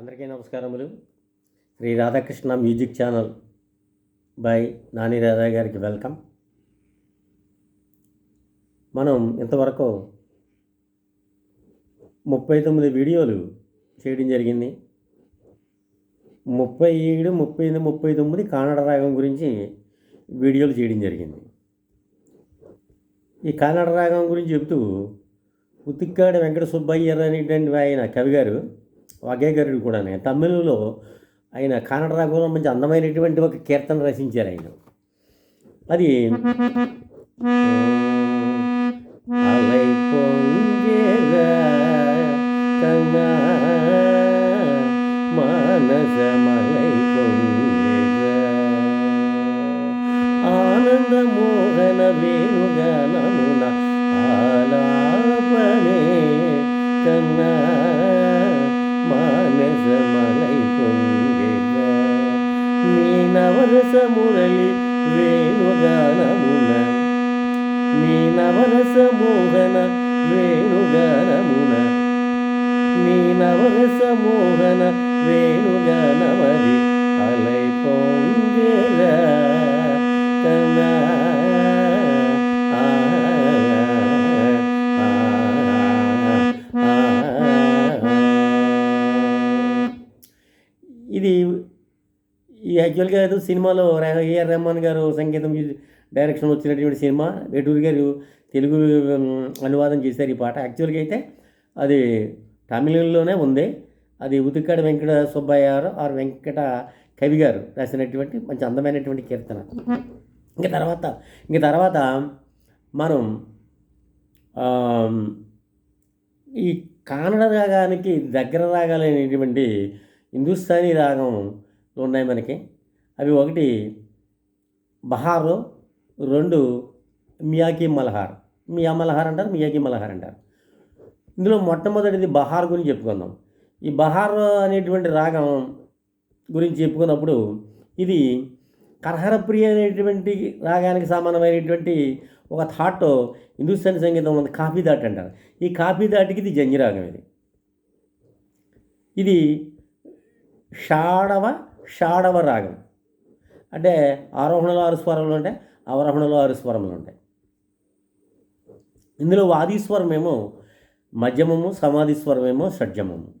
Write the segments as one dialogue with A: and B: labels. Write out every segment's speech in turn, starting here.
A: అందరికీ నమస్కారములు. Shri Radhakrishna music channel by Nani Radha గారికి వెల్కమ్. మనం ఇంతవరకు ముప్పై తొమ్మిది వీడియోలు చేయడం జరిగింది. ముప్పై ఏడు ముప్పై ఎనిమిది ముప్పై తొమ్మిది కానడ రాగం గురించి వీడియోలు చేయడం జరిగింది. ఈ కానడ రాగం గురించి చెబుతూ ఉతిక్కాడ వెంకట సుబ్బయ్య అనేటువంటి ఆయన కవి గారు వగేగరుడు కూడా తమిళలో ఆయన కన్నడ రాగంలో మంచి అందమైనటువంటి ఒక కీర్తన రచించారు ఆయన అది అలై పొంగెద కన్నా మానస మలై పొంగెద ఆనంద నవరస మురళి వేణుగానమున నీ నవరస మోహన వేణుగానమున నీ నవరస మోహన వేణుగానమది అలై పొంగెద యాక్చువల్గా ఏదో సినిమాలో ఏఆర్ రెహమాన్ గారు సంగీతం డైరెక్షన్ వచ్చినటువంటి సినిమా వేటూరి గారు తెలుగు అనువాదం చేశారు ఈ పాట. యాక్చువల్గా అయితే అది తమిళంలోనే ఉంది. అది ఉతికాడ వెంకట సుబ్బయ్య గారు ఆర్ వెంకట కవి గారు రాసినటువంటి మంచి అందమైనటువంటి కీర్తన. ఇంకా తర్వాత ఇంకా తర్వాత మనం ఈ కానడ రాగానికి దగ్గర రాగాలనేటువంటి హిందుస్థానీ రాగం ఉన్నాయి మనకి. అవి ఒకటి బహారు రెండు మియాకి మలహార్. మియా మలహార్ అంటారు మియాకి మలహార్ అంటారు. ఇందులో మొట్టమొదటిది బహార్ గురించి చెప్పుకుందాం. ఈ బహార్ అనేటువంటి రాగం గురించి చెప్పుకున్నప్పుడు ఇది కర్హరప్రియ అనేటువంటి రాగానికి సమానమైనటువంటి ఒక థాట్ హిందుస్థానీ సంగీతం ఉంది కాఫీ దాట్ అంటారు. ఈ కాఫీ దాటికి ఇది జంజిరాగం ఇది. ఇది షాడవ షాడవ రాగం అంటే ఆరోహణలో ఆరు స్వరములు ఉంటాయి అవరోహణలో ఆరు స్వరములు ఉంటాయి. ఇందులో వాదీస్వరమేమో మధ్యమము సమాధిస్వరమేమో షడ్జమము.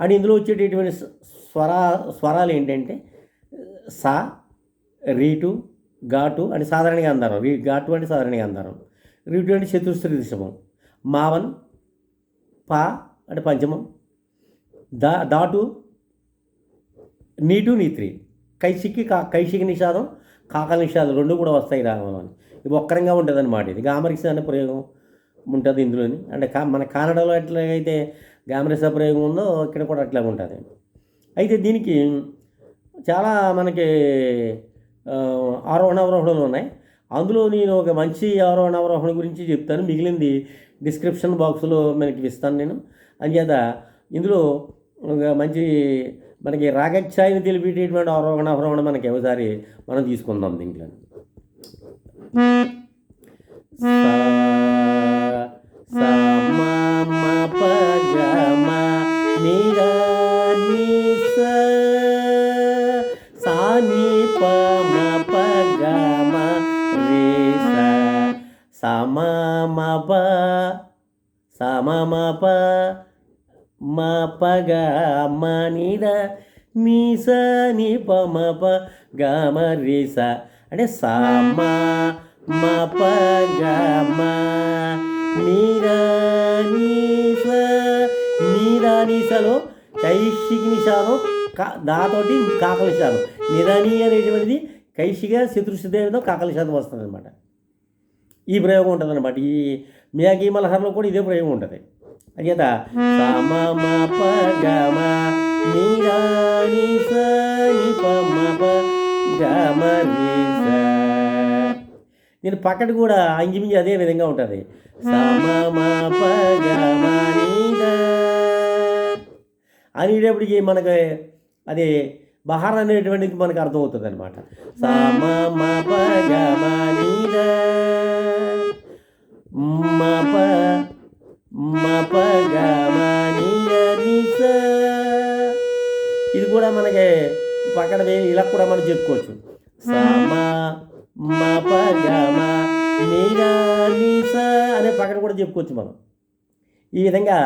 A: అండ్ ఇందులో వచ్చేటటువంటి స్వరా స్వరాలు ఏంటంటే సా రీటు ఘాటు అని సాధారణంగా అందారం. రీ ఘాటు అంటే సాధారణంగా అందారం. రీటు అంటే చతుస్త్రి దిశమం. మావన్ పా అంటే పంచమం. దా దాటు నీ టూ నీ త్రీ. కైసికి కా కైసికి నిషాదం కాకల నిషాదం రెండు కూడా వస్తాయి రామని ఇది ఒక్కరంగా ఉంటుంది అనమాట ఇది. గామరిక్స్ అనే ప్రయోగం ఉంటుంది ఇందులోని. అంటే కా మన కానడలో ఎట్లాగైతే గామరిస ప్రయోగం ఉందో ఇక్కడ కూడా అట్లా ఉంటుంది. అయితే దీనికి చాలా మనకి ఆరోహణ అవరోహణలు ఉన్నాయి. అందులో నేను ఒక మంచి ఆరోహణ అవరోహణ గురించి చెప్తాను. మిగిలింది డిస్క్రిప్షన్ బాక్స్లో మనకి ఇస్తాను నేను. అంచేత ఇందులో ఒక మంచి మనకి రాగఛాయిని తెలిపేటటువంటి ఆరోహణ అవరోహణ మనకి ఒకసారి మనం తీసుకుందాం దీంట్లో. సా సా మా మా ప మా పగ మనిద ని ని ప మ ప గ మ రి స. అంటే సా మ ప గ మ. ని ర ని స కా దాతోటి కాకల నిషాదం నిరాని అనేటువంటిది కైశిక శత్రుశుద్ధేవితో కాకల నిషాదం వస్తుంది అనమాట ఈ ప్రయోగం ఉంటుంది అనమాట ఈ మియాకి మలహర్లో కూడా ఇదే ప్రయోగం ఉంటుంది. అంచేత సమ మ ప గ మ ని ర ని స ని ప మ ప గ మ రి స దీని పక్కన కూడా అంగిమించి అదే విధంగా ఉంటుంది. సమ మ ప గ మ ని ర అనేటప్పటికి మనకి అది బహార్ అనేటువంటిది మనకు అర్థమవుతుంది అనమాట సమ మ పక్కన ఇలా కూడా మనం చెప్పుకోవచ్చు. సమా మా ప అనే పక్కన కూడా చెప్పుకోవచ్చు మనం. ఈ విధంగా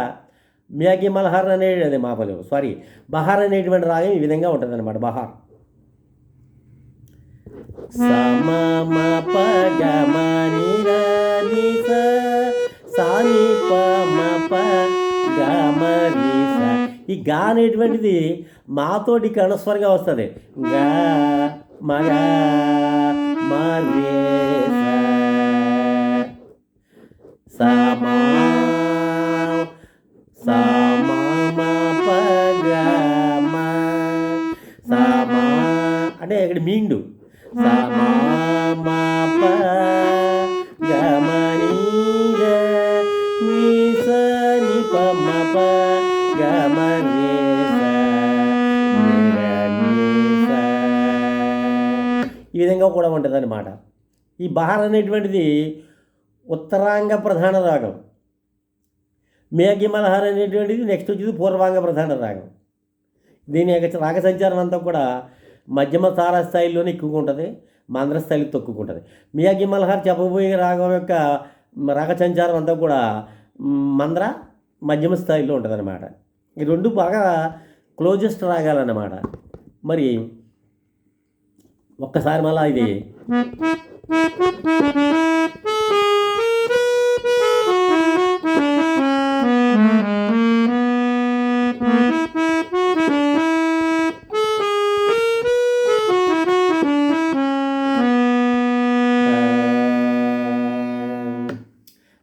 A: మ్యాగి మల్హార్ అనేది అదే మాపలు సారీ బహార్ అనేటువంటి రాగం ఈ విధంగా ఉంటుంది అనమాట బహార్ ఈ గా అనేటువంటిది మాతోటి కణస్వరంగా వస్తుంది. గా మగ మ రే స సమా సమా మ సమా అంటే ఇక్కడ మీండు. సమా ఈ విధంగా కూడా ఉంటుంది అన్నమాట ఈ బహార్ అనేటువంటిది ఉత్తరాంగ ప్రధాన రాగం. మేఘి మలహార్ అనేటువంటిది నెక్స్ట్ వచ్చేది పూర్వాంగ ప్రధాన రాగం. దీని యొక్క రాగ సంచారం అంతా కూడా మధ్యమ తార స్థాయిలోనే ఎక్కువగా ఉంటుంది మంద్ర స్థాయిలో తక్కువ ఉంటుంది. మియాగి మల్హార్ చెప్పబోయే రాగం యొక్క రాగ సంచారం అంతా కూడా మంద్ర మధ్యమ స్థాయిలో ఉంటుంది అనమాట ఈ రెండు బాగా క్లోజెస్ట్ రాగాలన్నమాట. మరి ఒక్కసారి మళ్ళా ఇది.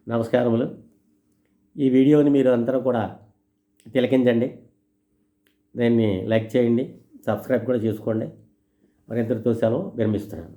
A: నమస్కారములు. ఈ వీడియోని మీరు అందరూ కూడా తిలకించండి. దాన్ని లైక్ చేయండి సబ్స్క్రైబ్ కూడా చేసుకోండి. మరింతటితో సెలవు విరమిస్తున్నాను